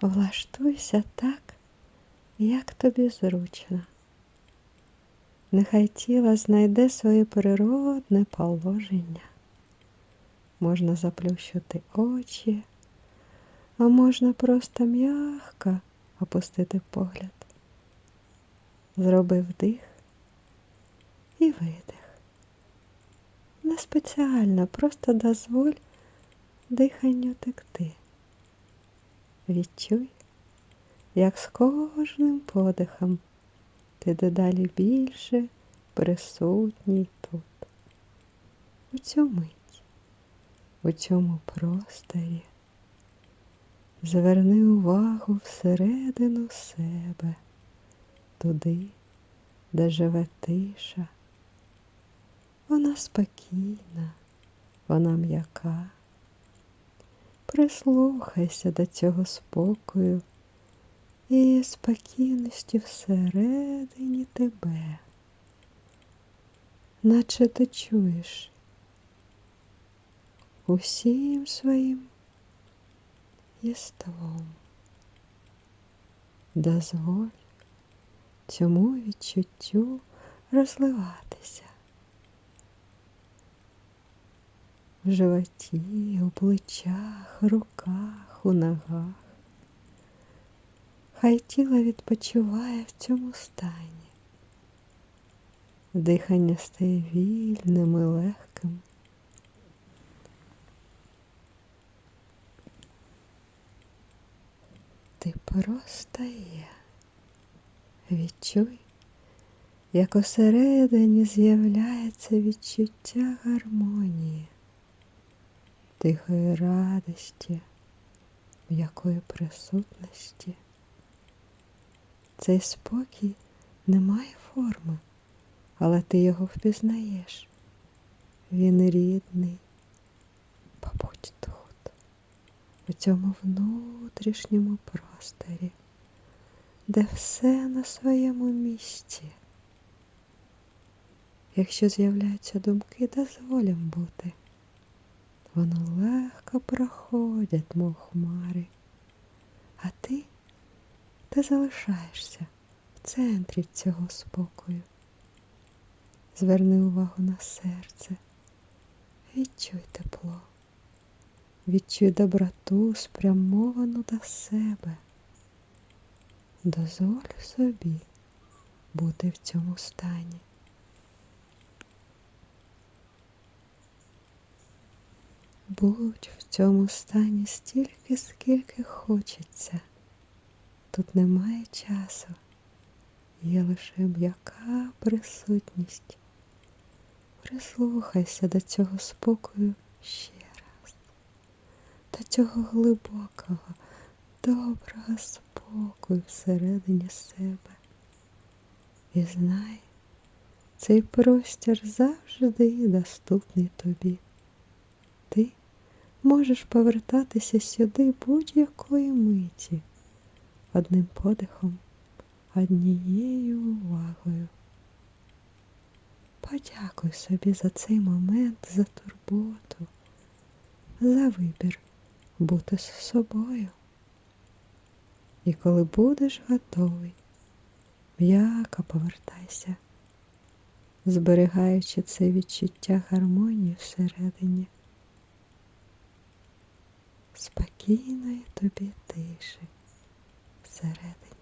Влаштуйся так, як тобі зручно. Нехай тіло знайде своє природне положення. Можна заплющити очі, а можна просто м'ягко опустити погляд. Зроби вдих і видих. Не спеціально, просто дозволь диханню текти. Відчуй, як з кожним подихом ти дедалі більше присутній тут, у цю мить, у цьому просторі. Зверни увагу всередину себе, туди, де живе тиша. Вона спокійна, вона м'яка. Прислухайся до цього спокою і спокійності всередині тебе, наче ти чуєш усім своїм єством. Дозволь цьому відчуттю розливатися. В животі, у плечах, руках, у ногах. Хай тіло відпочиває в цьому стані. Дихання стає вільним і легким. Ти просто є. Відчуй, як усередині з'являється відчуття гармонії, тихої радості, м'якої присутності. Цей спокій не має форми, але ти його впізнаєш. Він рідний. Побудь тут, у цьому внутрішньому просторі, де все на своєму місці. Якщо з'являються думки, дозволь їм бути. Вони легко проходять, мов хмари, а ти ти залишаєшся в центрі цього спокою. Зверни увагу на серце, відчуй тепло, відчуй доброту, спрямовану до себе. Дозволь собі бути в цьому стані. Будь в цьому стані стільки, скільки хочеться. Тут немає часу, є лише м'яка присутність. Прислухайся до цього спокою ще раз, до цього глибокого, доброго спокою всередині себе. І знай, цей простір завжди доступний тобі. Можеш повертатися сюди будь-якої миті одним подихом, однією увагою. Подякуй собі за цей момент, за турботу, за вибір бути з собою. І коли будеш готовий, м'яко повертайся, зберігаючи це відчуття гармонії всередині, спокійної тобі тиші всередині.